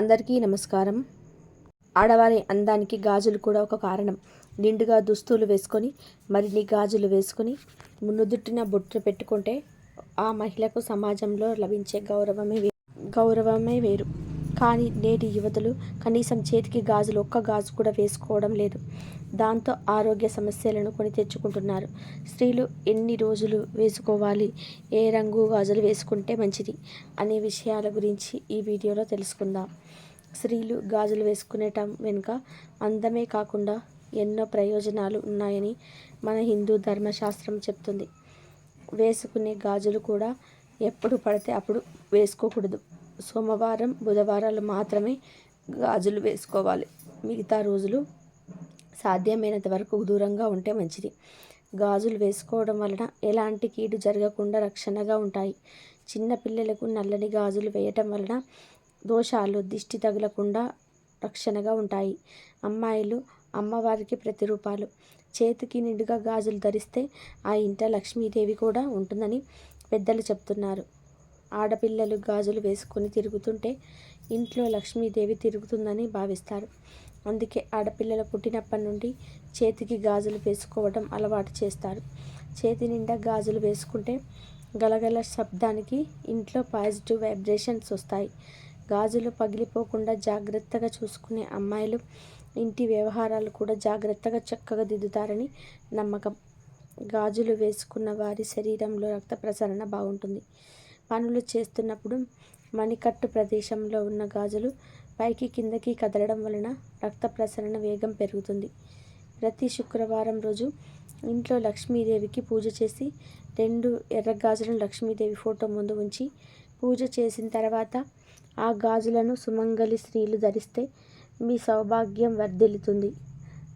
అందరికీ నమస్కారం. ఆడవారి అందానికి గాజులు కూడా ఒక కారణం. నిండుగా దుస్తులు వేసుకొని మరిన్ని గాజులు వేసుకొని నుదుటిన బొట్టు పెట్టుకుంటే ఆ మహిళకు సమాజంలో లభించే గౌరవమే గౌరవమే వేరు. కానీ నేటి యువతులు కనీసం చేతికి గాజులు ఒక్క గాజు కూడా వేసుకోవడం లేదు. దాంతో ఆరోగ్య సమస్యలను కొని తెచ్చుకుంటున్నారు. స్త్రీలు ఎన్ని రోజులు వేసుకోవాలి? ఏ రంగు గాజులు వేసుకుంటే మంచిది? అనే విషయాల గురించి ఈ వీడియోలో తెలుసుకుందాం. స్త్రీలు గాజులు వేసుకునేటం వెనుక అందమే కాకుండా ఎన్నో ప్రయోజనాలు ఉన్నాయని మన హిందూ ధర్మశాస్త్రం చెప్తుంది. వేసుకునే గాజులు కూడా ఎప్పుడు పడితే అప్పుడు వేసుకోకూడదు. సోమవారం బుధవారాలు మాత్రమే గాజులు వేసుకోవాలి. మిగతా రోజులు సాధ్యమైనంత వరకు దూరంగా ఉంటే మంచిది. గాజులు వేసుకోవడం వలన ఎలాంటి కీడు జరగకుండా రక్షణగా ఉంటాయి. చిన్న పిల్లలకు నల్లని గాజులు వేయటం వలన దోషాలు దిష్టి తగలకుండా రక్షణగా ఉంటాయి. అమ్మాయిలు అమ్మవారికి ప్రతిరూపాలు. చేతికి నిండుగా గాజులు ధరిస్తే ఆ ఇంట లక్ష్మీదేవి కూడా ఉంటుందని పెద్దలు చెప్తున్నారు. ఆడపిల్లలు గాజులు వేసుకొని తిరుగుతుంటే ఇంట్లో లక్ష్మీదేవి తిరుగుతుందని భావిస్తారు. అందుకే ఆడపిల్లలు పుట్టినప్పటి నుండి చేతికి గాజులు వేసుకోవడం అలవాటు చేస్తారు. చేతి నిండా గాజులు వేసుకుంటే గలగల శబ్దానికి ఇంట్లో పాజిటివ్ వైబ్రేషన్స్ వస్తాయి. గాజులు పగిలిపోకుండా జాగ్రత్తగా చూసుకునే అమ్మాయిలు ఇంటి వ్యవహారాలు కూడా జాగ్రత్తగా చక్కగా దిద్దుతారని నమ్మకం. గాజులు వేసుకున్న వారి శరీరంలో రక్త ప్రసరణ బాగుంటుంది. పనులు చేస్తున్నప్పుడు మణికట్టు ప్రదేశంలో ఉన్న గాజులు పైకి కిందకి కదలడం వలన రక్త ప్రసరణ వేగం పెరుగుతుంది. ప్రతి శుక్రవారం రోజు ఇంట్లో లక్ష్మీదేవికి పూజ చేసి రెండు ఎర్ర గాజులను లక్ష్మీదేవి ఫోటో ముందు ఉంచి పూజ చేసిన తర్వాత ఆ గాజులను సుమంగలి స్త్రీలు ధరిస్తే మీ సౌభాగ్యం వర్ధిల్లుతుంది.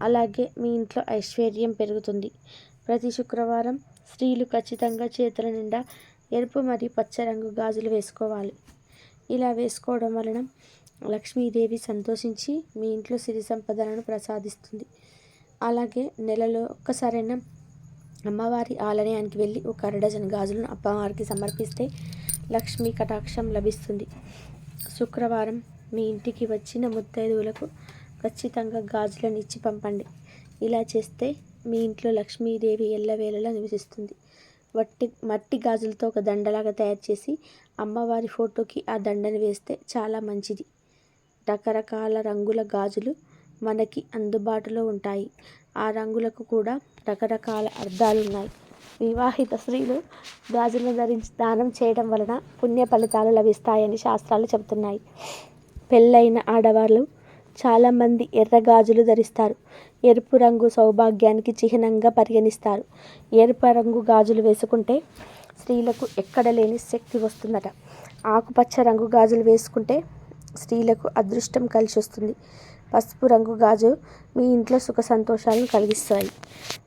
అలాగే మీ ఇంట్లో ఐశ్వర్యం పెరుగుతుంది. ప్రతి శుక్రవారం స్త్రీలు ఖచ్చితంగా చేతుల నిండా ఎరుపు మరియు పచ్చ రంగు గాజులు వేసుకోవాలి. ఇలా వేసుకోవడం వలన లక్ష్మీదేవి సంతోషించి మీ ఇంట్లో సిరి సంపదలను ప్రసాదిస్తుంది. అలాగే నెలలో ఒక్కసారైనా అమ్మవారి ఆలయానికి వెళ్ళి ఒక అర డజన్ గాజులను అమ్మవారికి సమర్పిస్తే లక్ష్మీ కటాక్షం లభిస్తుంది. శుక్రవారం మీ ఇంటికి వచ్చిన ముత్తైదువులకు ఖచ్చితంగా గాజులను ఇచ్చి పంపండి. ఇలా చేస్తే మీ ఇంట్లో లక్ష్మీదేవి ఎల్లవేళలా నివసిస్తుంది. వట్టి మట్టి గాజులతో ఒక దండలాగా తయారు చేసి అమ్మవారి ఫోటోకి ఆ దండని వేస్తే చాలా మంచిది. రకరకాల రంగుల గాజులు మనకి అందుబాటులో ఉంటాయి. ఆ రంగులకు కూడా రకరకాల అర్థాలు ఉన్నాయి. వివాహిత స్త్రీలు గాజులను ధరించి దానం చేయడం వలన పుణ్య ఫలితాలు లభిస్తాయని శాస్త్రాలు చెబుతున్నాయి. పెళ్ళైన ఆడవాళ్ళు చాలామంది ఎర్ర గాజులు ధరిస్తారు. ఎరుపు రంగు సౌభాగ్యానికి చిహ్నంగా పరిగణిస్తారు. ఎరుపు రంగు గాజులు వేసుకుంటే స్త్రీలకు ఎక్కడ లేని శక్తి వస్తుందట. ఆకుపచ్చ రంగు గాజులు వేసుకుంటే స్త్రీలకు అదృష్టం కలిసి వస్తుంది. పసుపు రంగు గాజు మీ ఇంట్లో సుఖ సంతోషాలను కలిగిస్తాయి.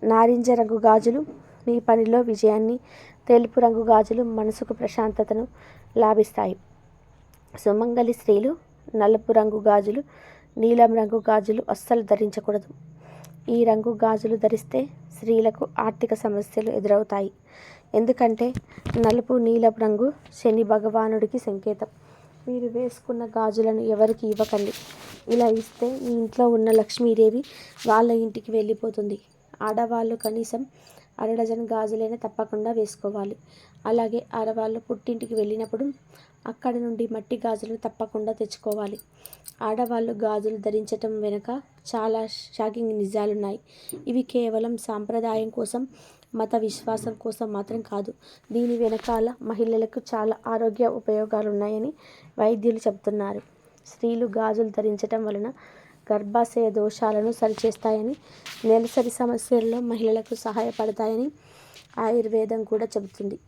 నారింజ రంగు గాజులు మీ పనిలో విజయాన్ని తెలుపు రంగు గాజులు మనసుకు ప్రశాంతతను లాభిస్తాయి. సుమంగలి స్త్రీలు నలుపు రంగు గాజులు నీలం రంగు గాజులు అస్సలు ధరించకూడదు. ఈ రంగు గాజులు ధరిస్తే స్త్రీలకు ఆర్థిక సమస్యలు ఎదురవుతాయి. ఎందుకంటే నలుపు నీలపు రంగు శని భగవానుడికి సంకేతం. మీరు వేసుకున్న గాజులను ఎవరికి ఇవ్వకండి. ఇలా ఇస్తే మీ ఇంట్లో ఉన్న లక్ష్మీదేవి వాళ్ళ ఇంటికి వెళ్ళిపోతుంది. ఆడవాళ్ళు కనీసం అర డజన్ గాజులైనా తప్పకుండా వేసుకోవాలి. అలాగే ఆడవాళ్ళు పుట్టింటికి వెళ్ళినప్పుడు అక్కడి నుండి మట్టి గాజులను తప్పకుండా తెచ్చుకోవాలి. ఆడవాళ్ళు గాజులు ధరించటం వెనుక చాలా షాకింగ్ నిజాలున్నాయి. ఇవి కేవలం సాంప్రదాయం కోసం మత విశ్వాసం కోసం మాత్రం కాదు. దీని వెనకాల మహిళలకు చాలా ఆరోగ్య ఉపయోగాలు ఉన్నాయని వైద్యులు చెబుతున్నారు. స్త్రీలు గాజులు ధరించటం వలన గర్భాశయ దోషాలను సరిచేస్తాయని నెలసరి సమస్యల్లో మహిళలకు సహాయపడతాయని ఆయుర్వేదం కూడా చెబుతుంది.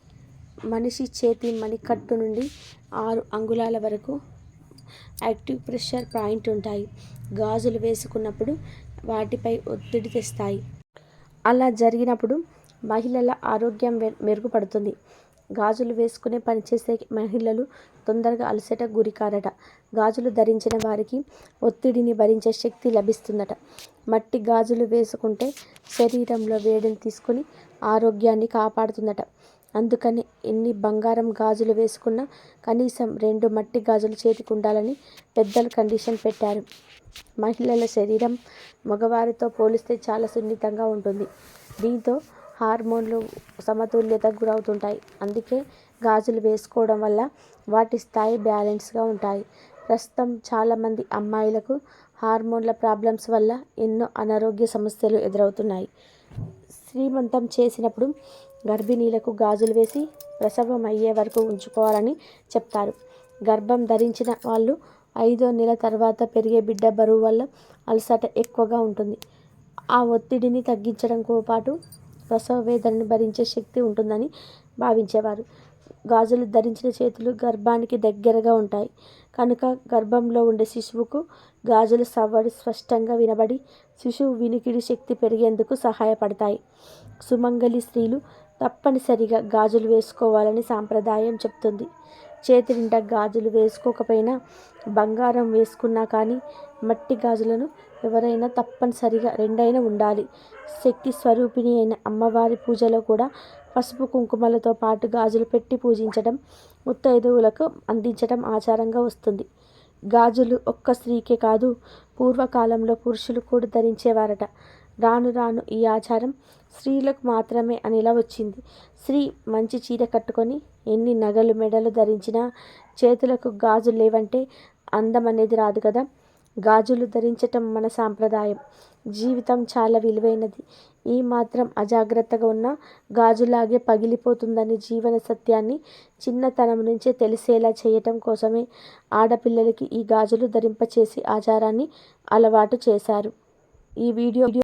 మనిషి చేతి మణికట్టు నుండి ఆరు అంగుళాల వరకు యాక్టివ్ ప్రెషర్ పాయింట్ ఉంటాయి. గాజులు వేసుకున్నప్పుడు వాటిపై ఒత్తిడి తెస్తాయి. అలా జరిగినప్పుడు మహిళల ఆరోగ్యం మె- మెరుగుపడుతుంది. గాజులు వేసుకునే పనిచేసే మహిళలు తొందరగా అలసట గురికారట గాజులు ధరించిన వారికి ఒత్తిడిని భరించే శక్తి లభిస్తుందట. మట్టి గాజులు వేసుకుంటే శరీరంలో వేడిని తీసుకొని ఆరోగ్యాన్ని కాపాడుతుందట. అందుకని ఎన్ని బంగారం గాజులు వేసుకున్నా కనీసం రెండు మట్టి గాజులు చేతికి ఉండాలని పెద్దలు కండిషన్ పెట్టారు. మహిళల శరీరం మగవారితో పోలిస్తే చాలా సున్నితంగా ఉంటుంది. దీంతో హార్మోన్లు సమతుల్యతకు గురవుతుంటాయి. అందుకే గాజులు వేసుకోవడం వల్ల వాటి స్థాయి బ్యాలెన్స్గా ఉంటాయి. ప్రస్తుతం చాలామంది అమ్మాయిలకు హార్మోన్ల ప్రాబ్లమ్స్ వల్ల ఎన్నో అనారోగ్య సమస్యలు ఎదురవుతున్నాయి. శ్రీమంతం చేసినప్పుడు గర్భిణీలకు గాజులు వేసి ప్రసవం అయ్యే వరకు ఉంచుకోవాలని చెప్తారు. గర్భం ధరించిన వాళ్ళు ఐదో నెల తర్వాత పెరిగే బిడ్డ బరువు వల్ల అలసట ఎక్కువగా ఉంటుంది. ఆ ఒత్తిడిని తగ్గించడంతో పాటు ప్రసవ వేదనను భరించే శక్తి ఉంటుందని భావించేవారు. గాజులు ధరించిన చేతులు గర్భానికి దగ్గరగా ఉంటాయి. కనుక గర్భంలో ఉండే శిశువుకు గాజుల సవ్వడి స్పష్టంగా వినబడి శిశువు వినికిడి శక్తి పెరిగేందుకు సహాయపడతాయి. సుమంగలి స్త్రీలు తప్పనిసరిగా గాజులు వేసుకోవాలని సాంప్రదాయం చెప్తుంది. చేతి నిండా గాజులు వేసుకోకపోయినా బంగారం వేసుకున్నా కానీ మట్టి గాజులను ఎవరైనా తప్పనిసరిగా రెండైనా ఉండాలి. శక్తి స్వరూపిణి అయిన అమ్మవారి పూజలో కూడా పసుపు కుంకుమలతో పాటు గాజులు పెట్టి పూజించడం ముత్తైదువులకు అందించడం ఆచారంగా వస్తుంది. గాజులు ఒక్క స్త్రీకే కాదు పూర్వకాలంలో పురుషులు కూడా ధరించేవారట. రాను రాను ఈ ఆచారం స్త్రీలకు మాత్రమే అనేలా వచ్చింది. స్త్రీ మంచి చీర కట్టుకొని ఎన్ని నగలు మెడలు ధరించినా చేతులకు గాజులు లేవంటే అందం అనేది రాదు కదా. గాజులు ధరించటం మన సాంప్రదాయం. జీవితం చాలా విలువైనది. ఈ మాత్రం అజాగ్రత్తగా ఉన్న గాజులాగే పగిలిపోతుందని జీవన సత్యాన్ని చిన్నతనం నుంచే తెలిసేలా చేయటం కోసమే ఆడపిల్లలకి ఈ గాజులు ధరింపచేసి ఆచారాన్ని అలవాటు చేశారు. ఈ వీడియో